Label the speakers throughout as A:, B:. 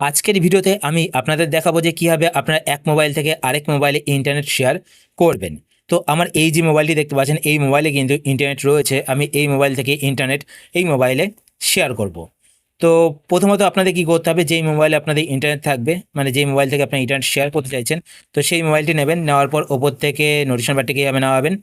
A: আজকের ভিডিওতে আমি আপনাদের দেখাবো যে কীভাবে আপনার এক মোবাইল থেকে আরেক মোবাইলে ইন্টারনেট শেয়ার করবেন। তো আমার এই যে মোবাইলটি দেখতে পাচ্ছেন, এই মোবাইলে কিন্তু ইন্টারনেট রয়েছে। আমি এই মোবাইল থেকে ইন্টারনেট এই মোবাইলে শেয়ার করব। তো প্রথমত আপনাদের কি করতে হবে, যেই মোবাইলে আপনাদের ইন্টারনেট থাকবে মানে যেই মোবাইল থেকে আপনি ইন্টারনেট শেয়ার করতে চাইছেন, তো সেই মোবাইলটি নেবেন। নেওয়ার পর ওপর থেকে নোটিশন বারটিকে যাবে নামাবেন।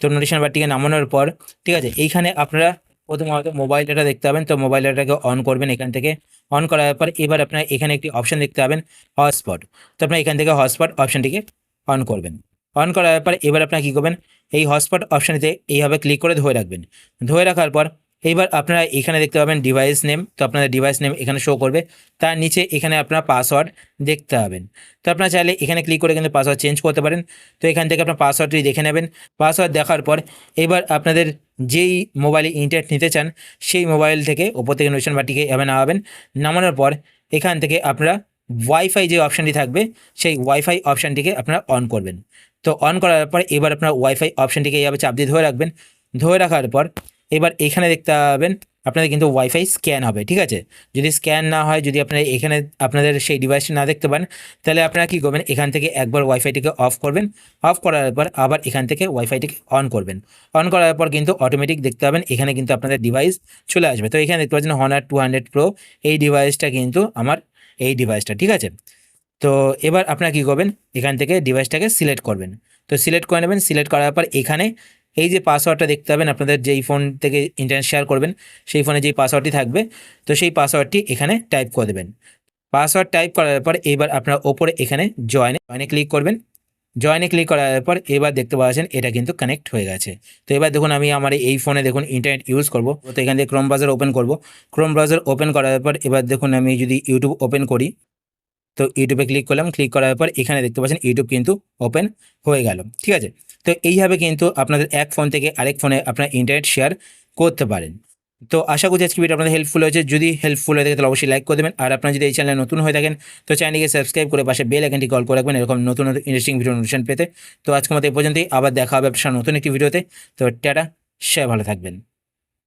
A: তো নোটিশন বারটিকে নামানোর পর, ঠিক আছে, এইখানে আপনারা প্রথমত মোবাইল ডাটা দেখতে পাবেন। তো মোবাইল ডাটাকে অন করবেন এখান থেকে। অন করার পর এবার আপনার এখানে একটি অপশন দেখতে পাবেন হটস্পট তো আপনার এখান থেকে হটস্পট অপশানটিকে অন করবেন। অন করার পর এবার আপনার কী করবেন, এই হটস্পট অপশানটিতে এইভাবে ক্লিক করে ধরে রাখবেন। ধরে রাখার পর এইবার আপনারা এখানে দেখতে পাবেন ডিভাইস নেম তো আপনাদের ডিভাইস নেম এখানে শো করবে। তার নিচে এখানে আপনার পাসওয়ার্ড দেখতে পাবেন। তো আপনারা চাইলে এখানে ক্লিক করে কিন্তু পাসওয়ার্ড চেঞ্জ করতে পারেন। তো এখান থেকে আপনার পাসওয়ার্ডটি দেখে নেবেন। পাসওয়ার্ড দেখার পর এবার আপনাদের যেই মোবাইলে ইন্টারনেট নিতে চান, সেই মোবাইল থেকে ওপর থেকে নোটিশন বাটিকে এভাবে নামাবেন। নামানোর পর এখান থেকে আপনারা ওয়াইফাই যে অপশানটি থাকবে, সেই ওয়াইফাই অপশানটিকে আপনারা অন করবেন। তো অন করার পর এবার আপনার ওয়াইফাই অপশানটিকে এইভাবে চাপ দিয়ে ধরে রাখবেন। ধরে রাখার পর এবার এখানে দেখতে পাবেন, আপনাদের কিন্তু ওয়াইফাই স্ক্যান হবে, ঠিক আছে? যদি স্ক্যান না হয়, যদি আপনারা এখানে আপনাদের সেই ডিভাইসটি না দেখতে পান তাহলে আপনারা কী করবেন, এখান থেকে একবার ওয়াইফাইটিকে অফ করবেন। অফ করার পর আবার এখান থেকে ওয়াইফাইটিকে অন করবেন। অন করার পর কিন্তু অটোমেটিক দেখতে পাবেন, এখানে কিন্তু আপনাদের ডিভাইস চলে আসবে। তো এখানে দেখতে পাচ্ছেন হনার টু হান্ড্রেড প্রো এই ডিভাইসটা কিন্তু আমার, এই ডিভাইসটা ঠিক আছে? তো এবার আপনারা কী করবেন, এখান থেকে ডিভাইসটাকে সিলেক্ট করবেন। তো সিলেক্ট করে নেবেন সিলেক্ট করার পর এখানে এই যে পাসওয়ার্ডটা দেখতে পাবেন, আপনাদের যেই ফোন থেকে ইন্টারনেট শেয়ার করবেন, সেই ফোনে যেই পাসওয়ার্ডটি থাকবে, তো সেই পাসওয়ার্ডটি এখানে টাইপ করে দেবেন। পাসওয়ার্ড টাইপ করার পর এবার আপনারা ওপরে এখানে জয়েনে জয়েনে ক্লিক করবেন। জয়েনে ক্লিক করার পর এবার দেখতে পাচ্ছেন, এটা কিন্তু কানেক্ট হয়ে গেছে। তো এবার দেখুন, আমি আমার এই ফোনে দেখুন ইন্টারনেট ইউজ করব। তো এখান থেকে ক্রোম ব্রাউজার ওপেন করব। ক্রোম ব্রাউজার ওপেন করার পর এবার দেখুন, আমি যদি ইউটিউব ওপেন করি তো ইউটিউবে ক্লিক করলাম ক্লিক করার পর এখানে দেখতে পাচ্ছেন ইউটিউব কিন্তু ওপেন হয়ে গেল, ঠিক আছে? তো এইভাবে কিন্তু আপনাদের এক ফোন থেকে আরেক ফোনে আপনার ইন্টারনেট শেয়ার করতে পারেন। তো আশা করছি আজকে ভিডিও আপনাদের হেল্পফুল হয়েছে। যদি হেল্পফুল হয়ে থাকে তাহলে অবশ্যই লাইক করে দেবেন। আর আপনারা যদি এই চ্যানেলে নতুন হয়ে থাকেন, তো চ্যানেলকে সাবস্ক্রাইব করে পাশে বেল আইকনটি কল করে রাখবেন, এরকম নতুন নতুন ইন্টারেস্টিং ভিডিও অনুষ্ঠান পেতে। তো আজকের মতো এই পর্যন্তই। আবার দেখা হবে আপনার নতুন একটি ভিডিওতে তো। টাটা সে ভালো থাকবেন।